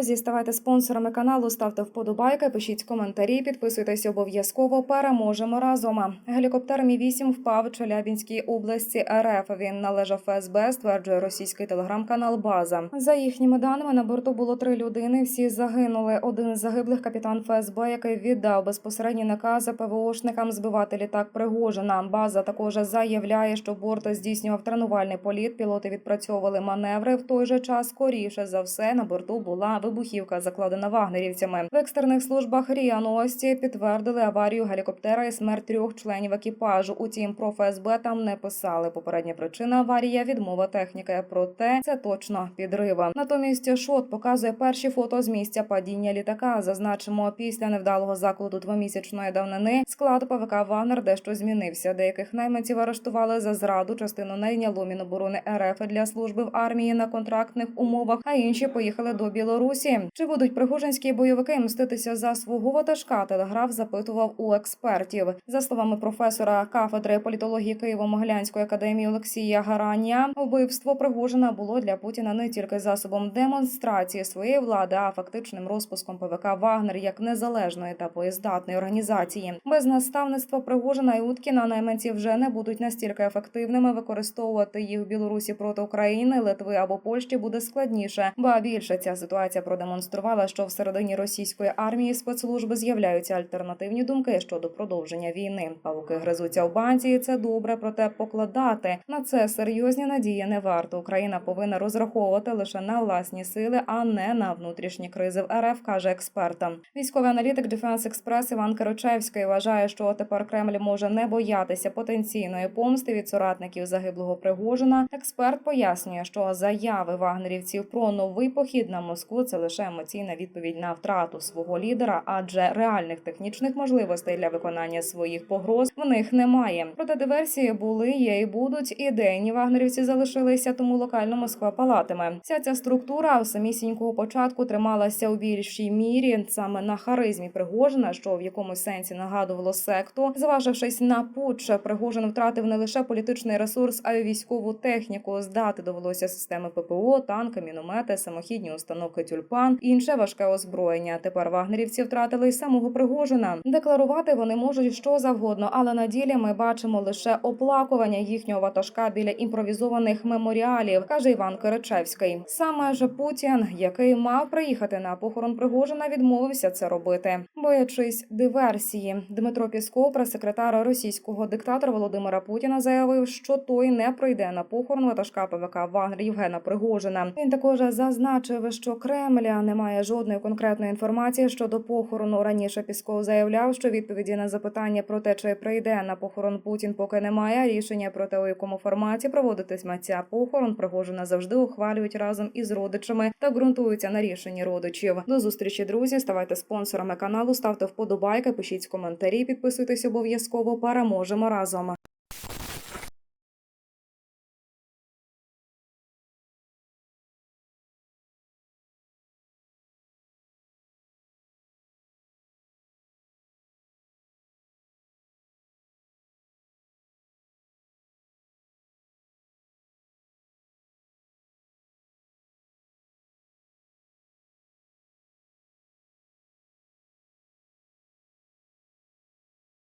Друзі, ставайте спонсорами каналу, ставте вподобайки, пишіть коментарі, підписуйтесь обов'язково. Переможемо разом. Гелікоптер Мі 8 впав в Челябінській області РФ. Він належав ФСБ, стверджує російський телеграм-канал База. За їхніми даними на борту було три людини. Всі загинули. Один з загиблих капітан ФСБ, який віддав безпосередні накази ПВОшникам збивати літак Пригожина. База також заявляє, що борт здійснював тренувальний політ. Пілоти відпрацьовували маневри. В той же час скоріше за все на борту була вибухівка, закладена вагнерівцями. В екстрених службах РІА Новості підтвердили аварію гелікоптера і смерть трьох членів екіпажу. Утім, про ФСБ там не писали. Попередня причина аварія відмова техніки. Проте це точно підрива. Натомість шот показує перші фото з місця падіння літака. Зазначимо, після невдалого закладу двомісячної давнини склад ПВК Вагнер дещо змінився. Деяких найманців арештували за зраду. Частину найняло Міноборони РФ для служби в армії на контрактних умовах, а інші поїхали до Білорусі. Чи будуть пригожинські бойовики мститися за свого ватажка? Телеграф запитував у експертів. За словами професора кафедри політології Києво-Могилянської академії Олексія Гарання, вбивство Пригожина було для Путіна не тільки засобом демонстрації своєї влади, а фактичним розпуском ПВК Вагнер як незалежної та боєздатної організації. Без наставництва Пригожина і Уткіна найманці вже не будуть настільки ефективними. Використовувати їх в Білорусі проти України, Литви або Польщі буде складніше. Ба більше ця ситуація продемонструвала, що всередині російської армії спецслужби з'являються альтернативні думки щодо продовження війни. Павуки гризуться в банці, і це добре, проте покладати на це серйозні надії не варто. Україна повинна розраховувати лише на власні сили, а не на внутрішні кризи в РФ, каже експертам. Військовий аналітик Defense Express Іван Киричевський вважає, що тепер Кремль може не боятися потенційної помсти від соратників загиблого Пригожина. Експерт пояснює, що заяви вагнерівців про новий похід на Москву це лише емоційна відповідь на втрату свого лідера, адже реальних технічних можливостей для виконання своїх погроз в них немає. Проте диверсії були, є і будуть. Ідейні вагнерівці залишилися, тому локально Москва палатиме. Вся ця структура в самісінького початку трималася у більшій мірі саме на харизмі Пригожина, що в якомусь сенсі нагадувало секту. Зважившись на путч, Пригожин втратив не лише політичний ресурс, а й військову техніку. Здати довелося системи ППО, танки, міномети, самохідні установки тюльпан, інше важке озброєння. Тепер вагнерівці втратили й самого Пригожина. Декларувати вони можуть що завгодно, але на ділі ми бачимо лише оплакування їхнього ватажка біля імпровізованих меморіалів, каже Іван Киричевський. Саме ж Путін, який мав приїхати на похорон Пригожина, відмовився це робити, боячись диверсії. Дмитро Пісков, прес-секретар російського диктатора Володимира Путіна, заявив, що той не прийде на похорон ватажка ПВК Вагнер Євгена Пригожина. Він також зазначив, що Кремля не має жодної конкретної інформації щодо похорону. Раніше Пісков заявляв, що відповіді на запитання про те, чи прийде на похорон Путін, поки немає. Рішення про те, у якому форматі проводитиме ця похорон, Пригожина завжди ухвалюють разом із родичами та ґрунтуються на рішенні родичів. До зустрічі, друзі. Ставайте спонсорами каналу, ставте вподобайки, пишіть коментарі, підписуйтесь обов'язково. Переможемо разом.